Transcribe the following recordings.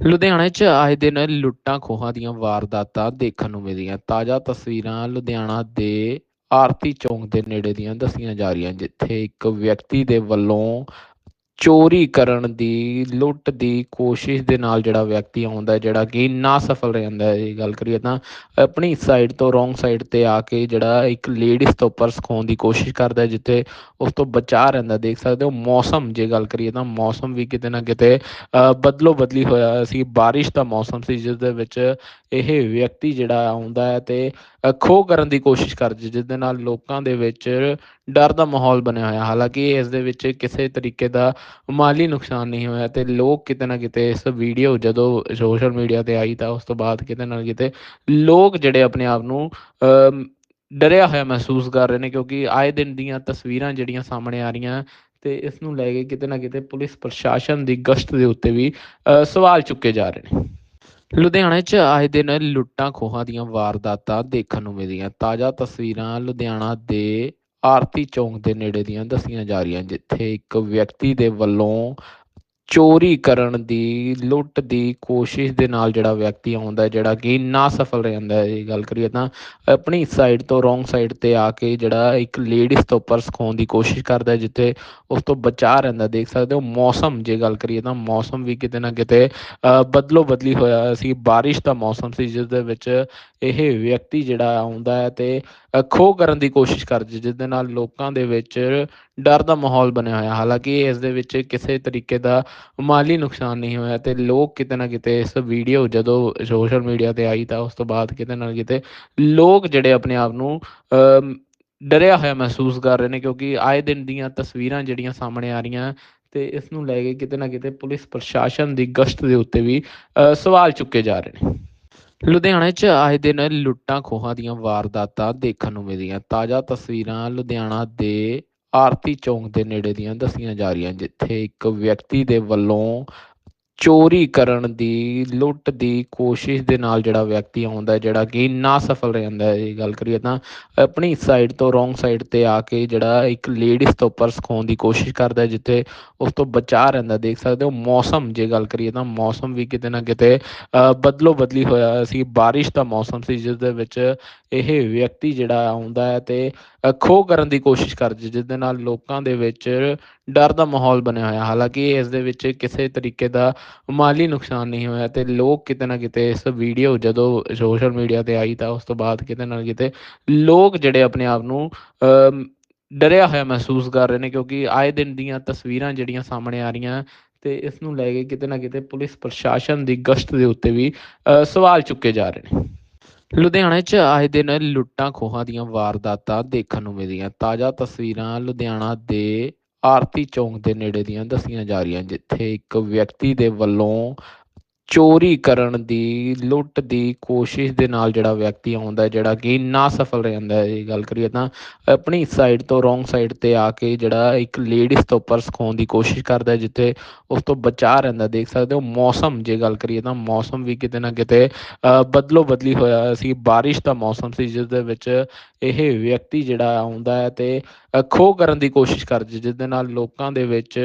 ਲੁਧਿਆਣੇ 'ਚ ਆਏ ਦਿਨ ਲੁੱਟਾਂ ਖੋਹਾਂ ਦੀਆਂ ਵਾਰਦਾਤਾਂ ਦੇਖਣ ਨੂੰ ਮਿਲੀਆਂ। ਤਾਜ਼ਾ ਤਸਵੀਰਾਂ ਲੁਧਿਆਣਾ ਦੇ ਆਰਤੀ ਚੌਂਕ ਦੇ ਨੇੜੇ ਦੀਆਂ ਦੱਸੀਆਂ ਜਾ ਰਹੀਆਂ, ਜਿੱਥੇ ਇੱਕ ਵਿਅਕਤੀ ਦੇ ਵੱਲੋਂ ਚੋਰੀ ਕਰਨ ਦੀ ਲੁੱਟ ਦੀ ਕੋਸ਼ਿਸ਼ ਦੇ ਨਾਲ ਜਿਹੜਾ ਵਿਅਕਤੀ ਆਉਂਦਾ ਜਿਹੜਾ ਕਿ ਨਾ ਸਫਲ ਰਹਿੰਦਾ ਹੈ ਇਹ ਗੱਲ ਕਰੀਏ ਤਾਂ ਆਪਣੀ ਸਾਈਡ ਤੋਂ ਰੋਂਗ ਸਾਈਡ ਤੇ ਆ ਕੇ ਜਿਹੜਾ ਇੱਕ ਲੇਡੀਜ਼ ਤੋਂ ਪਰਸ ਖੋਣ ਦੀ ਕੋਸ਼ਿਸ਼ ਕਰਦਾ ਹੈ, ਜਿੱਥੇ ਉਸ ਤੋਂ ਬਚਾ ਰਹਿੰਦਾ ਦੇਖ ਸਕਦੇ ਹੋ ਮੌਸਮ ਜੇ ਗੱਲ ਕਰੀਏ ਤਾਂ ਮੌਸਮ ਵੀ ਕਿਤੇ ਨਾ ਕਿਤੇ ਬਦਲੋ ਬਦਲੀ ਹੋਇਆ ਸੀ ਬਾਰਿਸ਼ ਦਾ ਮੌਸਮ ਸੀ ਜਿਸ ਦੇ ਵਿੱਚ ਇਹ ਵਿਅਕਤੀ ਜਿਹੜਾ ਆਉਂਦਾ ਹੈ ਤੇ ਅ, ਖੋਹ ਕਰਨ ਦੀ ਕੋਸ਼ਿਸ਼ ਕਰਦਾ ਜਿਸ ਦੇ ਨਾਲ ਲੋਕਾਂ ਦੇ ਵਿੱਚ ਡਰ ਦਾ ਮਾਹੌਲ ਬਣਿਆ ਹੋਇਆ। ਹਾਲਾਂਕਿ ਇਸ ਦੇ ਵਿੱਚ ਕਿਸੇ ਤਰੀਕੇ ਦਾ ਮਾਲੀ ਨੁਕਸਾਨ ਨਹੀਂ ਹੋਇਆ ਤੇ ਲੋਕ ਕਿਤੇ ਨਾ ਕਿਤੇ ਇਸ ਵੀਡੀਓ ਜਦੋਂ ਸੋਸ਼ਲ ਮੀਡੀਆ ਤੇ ਆਈ ਤਾਂ ਉਸ ਤੋਂ ਬਾਅਦ ਕਿਤੇ ਨਾ ਕਿਤੇ ਲੋਕ ਜਿਹੜੇ ਆਪਣੇ ਆਪ ਨੂੰ ਅਮ, ਡਰਿਆ ਹੋਇਆ ਮਹਿਸੂਸ ਕਰ ਰਹੇ ਨੇ ਕਿਉਂਕਿ ਆਏ ਦਿਨ ਦੀਆਂ ਤਸਵੀਰਾਂ ਜਿਹੜੀਆਂ ਸਾਹਮਣੇ ਆ ਰਹੀਆਂ ਤੇ ਇਸ ਨੂੰ ਲੈ ਕੇ ਕਿਤੇ ਨਾ ਕਿਤੇ ਪੁਲਿਸ ਪ੍ਰਸ਼ਾਸਨ ਦੀ ਗਸ਼ਤ ਦੇ ਉੱਤੇ ਵੀ ਅ, ਸਵਾਲ ਚੁੱਕੇ ਜਾ ਰਹੇ ਨੇ। ਲੁਧਿਆਣੇ 'ਚ ਆਏ ਦਿਨ ਲੁੱਟਾਂ ਖੋਹਾਂ ਦੀਆਂ ਵਾਰਦਾਤਾਂ ਦੇਖਣ ਨੂੰ ਮਿਲੀਆਂ। ਤਾਜ਼ਾ ਤਸਵੀਰਾਂ ਲੁਧਿਆਣਾ ਦੇ ਆਰਤੀ ਚੌਂਕ ਦੇ ਨੇੜੇ ਦੀਆਂ ਦੱਸੀਆਂ ਜਾ ਰਹੀਆਂ ਜਿੱਥੇ ਇੱਕ ਵਿਅਕਤੀ ਦੇ ਵੱਲੋਂ ਚੋਰੀ ਕਰਨ ਦੀ ਲੁੱਟ ਦੀ ਕੋਸ਼ਿਸ਼ ਦੇ ਨਾਲ ਜਿਹੜਾ ਵਿਅਕਤੀ ਆਉਂਦਾ ਜਿਹੜਾ ਕਿ ਨਾ ਸਫਲ ਰਹਿੰਦਾ ਹੈ ਇਹ ਗੱਲ ਕਰੀਏ ਤਾਂ ਆਪਣੀ ਸਾਈਡ ਤੋਂ ਰੋਂਗ ਸਾਈਡ ਤੇ ਆ ਕੇ ਜਿਹੜਾ ਇੱਕ ਲੇਡੀਜ਼ ਤੋਂ ਪਰਸ ਖੋਣ ਦੀ ਕੋਸ਼ਿਸ਼ ਕਰਦਾ ਜਿੱਥੇ ਉਸ ਤੋਂ ਬਚਾ ਰਹਿੰਦਾ ਦੇਖ ਸਕਦੇ ਹੋ ਮੌਸਮ ਜੇ ਗੱਲ ਕਰੀਏ ਤਾਂ ਮੌਸਮ ਵੀ ਕਿਤੇ ਨਾ ਕਿਤੇ ਬਦਲੋ ਬਦਲੀ ਹੋਇਆ ਸੀ ਬਾਰਿਸ਼ ਦਾ ਮੌਸਮ ਸੀ ਜਿਸ ਦੇ ਵਿੱਚ ਇਹ ਵਿਅਕਤੀ ਜਿਹੜਾ ਆਉਂਦਾ ਹੈ ਤੇ ਅ, ਖੋਹ ਕਰਨ ਦੀ ਕੋਸ਼ਿਸ਼ ਕਰਦਾ ਜਿਸ ਦੇ ਨਾਲ ਲੋਕਾਂ ਦੇ ਵਿੱਚ ਡਰ ਦਾ ਮਾਹੌਲ ਬਣਿਆ ਹੋਇਆ ਹਾਲਾਂਕਿ ਇਸ ਦੇ ਵਿੱਚ ਕਿਸੇ ਤਰੀਕੇ ਦਾ ਮਾਲੀ ਨੁਕਸਾਨ ਨਹੀਂ ਹੋਇਆ ਤੇ ਲੋਕ ਕਿਤੇ ਨਾ ਕਿਤੇ ਇਸ ਵੀਡੀਓ ਜਦੋਂ ਸੋਸ਼ਲ ਮੀਡੀਆ ਤੇ ਆਈ ਤਾਂ ਉਸ ਤੋਂ ਬਾਅਦ ਕਿਤੇ ਨਾ ਕਿਤੇ ਲੋਕ ਜਿਹੜੇ ਆਪਣੇ ਆਪ ਨੂੰ ਡਰਿਆ ਹੋਇਆ ਮਹਿਸੂਸ ਕਰ ਰਹੇ ਨੇ ਕਿਉਂਕਿ ਆਏ ਦਿਨ ਦੀਆਂ ਤਸਵੀਰਾਂ ਜਿਹੜੀਆਂ ਸਾਹਮਣੇ ਆ ਰਹੀਆਂ ਤੇ ਇਸ ਨੂੰ ਲੈ ਕੇ ਕਿਤੇ ਨਾ ਕਿਤੇ ਪੁਲਿਸ ਪ੍ਰਸ਼ਾਸਨ ਦੀ ਗਸ਼ਤ ਦੇ ਉੱਤੇ ਵੀ ਅ, ਸਵਾਲ ਚੁੱਕੇ ਜਾ ਰਹੇ ਨੇ। ਲੁਧਿਆਣੇ 'ਚ ਆਏ ਦਿਨ ਲੁੱਟਾਂ ਖੋਹਾਂ ਦੀਆਂ ਵਾਰਦਾਤਾਂ ਦੇਖਣ ਨੂੰ ਮਿਲੀਆਂ। ਤਾਜ਼ਾ ਤਸਵੀਰਾਂ ਲੁਧਿਆਣਾ ਦੇ ਆਰਤੀ ਚੌਂਕ ਦੇ ਨੇੜੇ ਦੀਆਂ ਦੱਸੀਆਂ ਜਾ ਰਹੀਆਂ ਜਿੱਥੇ ਇੱਕ ਵਿਅਕਤੀ ਦੇ ਵੱਲੋਂ ਚੋਰੀ ਕਰਨ ਦੀ ਲੁੱਟ ਦੀ ਕੋਸ਼ਿਸ਼ ਦੇ ਨਾਲ ਜਿਹੜਾ ਵਿਅਕਤੀ ਆਉਂਦਾ ਜਿਹੜਾ ਕਿ ਨਾ ਸਫਲ ਰਹਿੰਦਾ ਹੈ ਇਹ ਗੱਲ ਕਰੀਏ ਤਾਂ ਆਪਣੀ ਸਾਈਡ ਤੋਂ ਰੋਂਗ ਸਾਈਡ ਤੇ ਆ ਕੇ ਜਿਹੜਾ ਇੱਕ ਲੇਡੀਜ਼ ਤੋਂ ਪਰਸ ਖੋਣ ਦੀ ਕੋਸ਼ਿਸ਼ ਕਰਦਾ ਜਿੱਥੇ ਉਸ ਤੋਂ ਬਚਾ ਰਹਿੰਦਾ ਦੇਖ ਸਕਦੇ ਹੋ ਮੌਸਮ ਜੇ ਗੱਲ ਕਰੀਏ ਤਾਂ ਮੌਸਮ ਵੀ ਕਿਤੇ ਨਾ ਕਿਤੇ ਬਦਲੋ ਬਦਲੀ ਹੋਇਆ ਸੀ ਬਾਰਿਸ਼ ਦਾ ਮੌਸਮ ਸੀ ਜਿਸ ਦੇ ਵਿੱਚ ਇਹ ਵਿਅਕਤੀ ਜਿਹੜਾ ਆਉਂਦਾ ਹੈ ਤੇ ਅ, ਖੋਹ ਕਰਨ ਦੀ ਕੋਸ਼ਿਸ਼ ਕਰਦਾ ਜਿਸ ਦੇ ਨਾਲ ਲੋਕਾਂ ਦੇ ਵਿੱਚ ਡਰ ਦਾ ਮਾਹੌਲ ਬਣਿਆ ਹੋਇਆ। ਹਾਲਾਂਕਿ ਇਸ ਦੇ ਵਿੱਚ ਕਿਸੇ ਤਰੀਕੇ ਦਾ ਮਾਲੀ ਨੁਕਸਾਨ ਨਹੀਂ ਹੋਇਆ ਤੇ ਲੋਕ ਕਿਤੇ ਨਾ ਕਿਤੇ ਇਸ ਵੀਡੀਓ ਜਦੋਂ ਸੋਸ਼ਲ ਮੀਡੀਆ ਤੇ ਆਈ ਤਾਂ ਉਸ ਤੋਂ ਬਾਅਦ ਕਿਤੇ ਨਾ ਕਿਤੇ ਲੋਕ ਜਿਹੜੇ ਆਪਣੇ ਆਪ ਨੂੰ ਡਰਿਆ ਹੋਇਆ ਮਹਿਸੂਸ ਕਰ ਰਹੇ ਨੇ ਕਿਉਂਕਿ ਆਏ ਦਿਨ ਦੀਆਂ ਤਸਵੀਰਾਂ ਜਿਹੜੀਆਂ ਸਾਹਮਣੇ ਆ ਰਹੀਆਂ ਤੇ ਇਸ ਨੂੰ ਲੈ ਕੇ ਕਿਤੇ ਨਾ ਕਿਤੇ ਪੁਲਿਸ ਪ੍ਰਸ਼ਾਸਨ ਦੀ ਗਸ਼ਤ ਦੇ ਉੱਤੇ ਵੀ ਅ, ਸਵਾਲ ਚੁੱਕੇ ਜਾ ਰਹੇ ਨੇ। ਲੁਧਿਆਣੇ 'ਚ ਆਏ ਦਿਨ ਲੁੱਟਾਂ ਖੋਹਾਂ ਦੀਆਂ ਵਾਰਦਾਤਾਂ ਦੇਖਣ ਨੂੰ ਮਿਲੀਆਂ। ਤਾਜ਼ਾ ਤਸਵੀਰਾਂ ਲੁਧਿਆਣਾ ਦੇ ਆਰਤੀ ਚੌਂਕ ਦੇ ਨੇੜੇ ਦੀਆਂ ਦੱਸੀਆਂ ਜਾ ਰਹੀਆਂ ਜਿੱਥੇ ਇੱਕ ਵਿਅਕਤੀ ਦੇ ਵੱਲੋਂ ਚੋਰੀ ਕਰਨ ਦੀ ਲੁੱਟ ਦੀ ਕੋਸ਼ਿਸ਼ ਦੇ ਨਾਲ ਜਿਹੜਾ ਵਿਅਕਤੀ ਆਉਂਦਾ ਜਿਹੜਾ ਕਿ ਨਾ ਸਫਲ ਰਹਿੰਦਾ ਹੈ ਇਹ ਗੱਲ ਕਰੀਏ ਤਾਂ ਆਪਣੀ ਸਾਈਡ ਤੋਂ ਰੋਂਗ ਸਾਈਡ ਤੇ ਆ ਕੇ ਜਿਹੜਾ ਇੱਕ ਲੇਡੀਜ਼ ਤੋਂ ਪਰਸ ਖੋਣ ਦੀ ਕੋਸ਼ਿਸ਼ ਕਰਦਾ ਜਿੱਥੇ ਉਸ ਤੋਂ ਬਚਾ ਰਹਿੰਦਾ ਦੇਖ ਸਕਦੇ ਹੋ ਮੌਸਮ ਜੇ ਗੱਲ ਕਰੀਏ ਤਾਂ ਮੌਸਮ ਵੀ ਕਿਤੇ ਨਾ ਕਿਤੇ ਬਦਲੋ ਬਦਲੀ ਹੋਇਆ ਸੀ ਬਾਰਿਸ਼ ਦਾ ਮੌਸਮ ਸੀ ਜਿਸ ਦੇ ਵਿੱਚ ਇਹ ਵਿਅਕਤੀ ਜਿਹੜਾ ਆਉਂਦਾ ਹੈ ਤੇ ਅ, ਖੋਹ ਕਰਨ ਦੀ ਕੋਸ਼ਿਸ਼ ਕਰਦਾ ਜਿਸ ਦੇ ਨਾਲ ਲੋਕਾਂ ਦੇ ਵਿੱਚ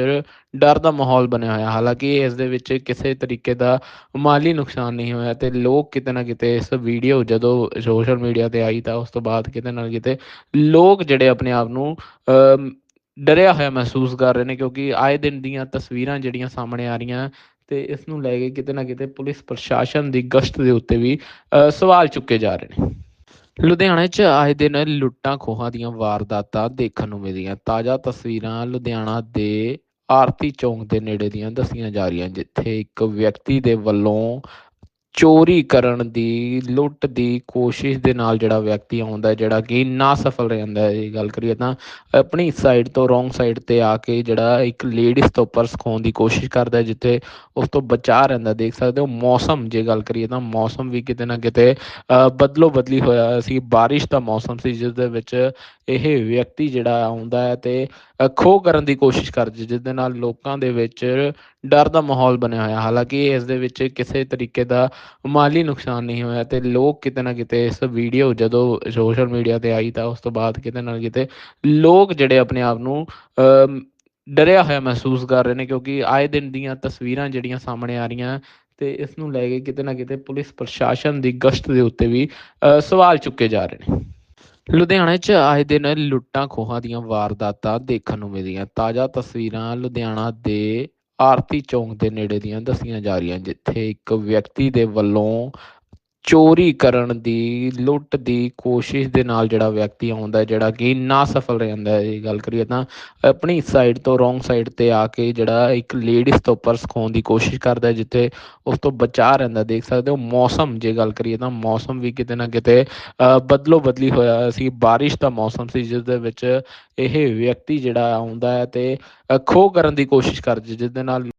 ਡਰ ਦਾ ਮਾਹੌਲ ਬਣਿਆ ਹੋਇਆ। ਹਾਲਾਂਕਿ ਇਸ ਦੇ ਵਿੱਚ ਕਿਸੇ ਤਰੀਕੇ ਦਾ ਮਾਲੀ ਨੁਕਸਾਨ ਨਹੀਂ ਹੋਇਆ ਤੇ ਲੋਕ ਕਿਤੇ ਨਾ ਕਿਤੇ ਇਸ ਵੀਡੀਓ ਜਦੋਂ ਸੋਸ਼ਲ ਮੀਡੀਆ ਤੇ ਆਈ ਤਾਂ ਉਸ ਤੋਂ ਬਾਅਦ ਕਿਤੇ ਨਾ ਕਿਤੇ ਲੋਕ ਜਿਹੜੇ ਆਪਣੇ ਆਪ ਨੂੰ ਅਮ, ਡਰਿਆ ਹੋਇਆ ਮਹਿਸੂਸ ਕਰ ਰਹੇ ਨੇ ਕਿਉਂਕਿ ਆਏ ਦਿਨ ਦੀਆਂ ਤਸਵੀਰਾਂ ਜਿਹੜੀਆਂ ਸਾਹਮਣੇ ਆ ਰਹੀਆਂ ਤੇ ਇਸ ਨੂੰ ਲੈ ਕੇ ਕਿਤੇ ਨਾ ਕਿਤੇ ਪੁਲਿਸ ਪ੍ਰਸ਼ਾਸਨ ਦੀ ਗਸ਼ਤ ਦੇ ਉੱਤੇ ਵੀ ਅ, ਸਵਾਲ ਚੁੱਕੇ ਜਾ ਰਹੇ ਨੇ। ਲੁਧਿਆਣੇ 'ਚ ਆਏ ਦਿਨ ਲੁੱਟਾਂ ਖੋਹਾਂ ਦੀਆਂ ਵਾਰਦਾਤਾਂ ਦੇਖਣ ਨੂੰ ਮਿਲੀਆਂ। ਤਾਜ਼ਾ ਤਸਵੀਰਾਂ ਲੁਧਿਆਣਾ ਦੇ ਆਰਤੀ ਚੌਂਕ ਦੇ ਨੇੜੇ ਦੀਆਂ ਦੱਸੀਆਂ ਜਾ ਰਹੀਆਂ ਜਿੱਥੇ ਇੱਕ ਵਿਅਕਤੀ ਦੇ ਵੱਲੋਂ ਚੋਰੀ ਕਰਨ ਦੀ ਲੁੱਟ ਦੀ ਕੋਸ਼ਿਸ਼ ਦੇ ਨਾਲ ਜਿਹੜਾ ਵਿਅਕਤੀ ਆਉਂਦਾ ਜਿਹੜਾ ਕਿ ਨਾ ਸਫਲ ਰਹਿੰਦਾ ਹੈ ਇਹ ਗੱਲ ਕਰੀਏ ਤਾਂ ਆਪਣੀ ਸਾਈਡ ਤੋਂ ਰੋਂਗ ਸਾਈਡ ਤੇ ਆ ਕੇ ਜਿਹੜਾ ਇੱਕ ਲੇਡੀਜ਼ ਤੋਂ ਪਰਸ ਖੋਣ ਦੀ ਕੋਸ਼ਿਸ਼ ਕਰਦਾ ਜਿੱਥੇ ਉਸ ਤੋਂ ਬਚਾ ਰਹਿੰਦਾ ਦੇਖ ਸਕਦੇ ਹੋ ਮੌਸਮ ਜੇ ਗੱਲ ਕਰੀਏ ਤਾਂ ਮੌਸਮ ਵੀ ਕਿਤੇ ਨਾ ਕਿਤੇ ਬਦਲੋ ਬਦਲੀ ਹੋਇਆ ਸੀ ਬਾਰਿਸ਼ ਦਾ ਮੌਸਮ ਸੀ ਜਿਸ ਦੇ ਵਿੱਚ ਇਹ ਵਿਅਕਤੀ ਜਿਹੜਾ ਆਉਂਦਾ ਹੈ ਤੇ ਅ, ਖੋਹ ਕਰਨ ਦੀ ਕੋਸ਼ਿਸ਼ ਕਰਦਾ ਜਿਸ ਦੇ ਨਾਲ ਲੋਕਾਂ ਦੇ ਵਿੱਚ ਡਰ ਦਾ ਮਾਹੌਲ ਬਣਿਆ ਹੋਇਆ ਹਾਲਾਂਕਿ ਇਸ ਦੇ ਵਿੱਚ ਕਿਸੇ ਤਰੀਕੇ ਦਾ ਮਾਲੀ ਨੁਕਸਾਨ ਨਹੀਂ ਹੋਇਆ ਤੇ ਲੋਕ ਕਿਤੇ ਨਾ ਕਿਤੇ ਇਸ ਵੀਡੀਓ ਜਦੋਂ ਸੋਸ਼ਲ ਮੀਡੀਆ ਤੇ ਆਈ ਤਾਂ ਉਸ ਤੋਂ ਬਾਅਦ ਕਿਤੇ ਨਾ ਕਿਤੇ ਲੋਕ ਜਿਹੜੇ ਆਪਣੇ ਆਪ ਨੂੰ ਡਰਿਆ ਹੋਇਆ ਮਹਿਸੂਸ ਕਰ ਰਹੇ ਨੇ ਕਿਉਂਕਿ ਆਏ ਦਿਨ ਦੀਆਂ ਤਸਵੀਰਾਂ ਜਿਹੜੀਆਂ ਸਾਹਮਣੇ ਆ ਰਹੀਆਂ ਤੇ ਇਸ ਨੂੰ ਲੈ ਕੇ ਕਿਤੇ ਨਾ ਕਿਤੇ ਪੁਲਿਸ ਪ੍ਰਸ਼ਾਸਨ ਦੀ ਗਸ਼ਤ ਦੇ ਉੱਤੇ ਵੀ ਅ, ਸਵਾਲ ਚੁੱਕੇ ਜਾ ਰਹੇ ਨੇ। ਲੁਧਿਆਣੇ 'ਚ ਆਏ ਦਿਨ ਲੁੱਟਾਂ ਖੋਹਾਂ ਦੀਆਂ ਵਾਰਦਾਤਾਂ ਦੇਖਣ ਨੂੰ ਮਿਲੀਆਂ। ਤਾਜ਼ਾ ਤਸਵੀਰਾਂ ਲੁਧਿਆਣਾ ਦੇ ਆਰਤੀ ਚੌਂਕ ਦੇ ਨੇੜੇ ਦੀਆਂ ਦੱਸੀਆਂ ਜਾ ਰਹੀਆਂ ਜਿੱਥੇ ਇੱਕ ਵਿਅਕਤੀ ਦੇ ਵੱਲੋਂ ਚੋਰੀ ਕਰਨ ਦੀ ਲੁੱਟ ਦੀ ਕੋਸ਼ਿਸ਼ ਦੇ ਨਾਲ ਜਿਹੜਾ ਵਿਅਕਤੀ ਆਉਂਦਾ ਜਿਹੜਾ ਕਿ ਨਾ ਸਫਲ ਰਹਿੰਦਾ ਹੈ ਇਹ ਗੱਲ ਕਰੀਏ ਤਾਂ ਆਪਣੀ ਸਾਈਡ ਤੋਂ ਰੋਂਗ ਸਾਈਡ ਤੇ ਆ ਕੇ ਜਿਹੜਾ ਇੱਕ ਲੇਡੀਜ਼ ਤੋਂ ਪਰਸ ਖੋਣ ਦੀ ਕੋਸ਼ਿਸ਼ ਕਰਦਾ ਹੈ, ਜਿੱਥੇ ਉਸ ਤੋਂ ਬਚਾ ਰਹਿੰਦਾ ਦੇਖ ਸਕਦੇ ਹੋ ਮੌਸਮ ਜੇ ਗੱਲ ਕਰੀਏ ਤਾਂ ਮੌਸਮ ਵੀ ਕਿਤੇ ਨਾ ਕਿਤੇ ਬਦਲੋ ਬਦਲੀ ਹੋਇਆ ਸੀ ਬਾਰਿਸ਼ ਦਾ ਮੌਸਮ ਸੀ ਜਿਸ ਦੇ ਵਿੱਚ ਇਹ ਵਿਅਕਤੀ ਜਿਹੜਾ ਆਉਂਦਾ ਹੈ ਤੇ ਅ, ਖੋਹ ਕਰਨ ਦੀ ਕੋਸ਼ਿਸ਼ ਕਰਦਾ ਜਿਸ ਦੇ ਨਾਲ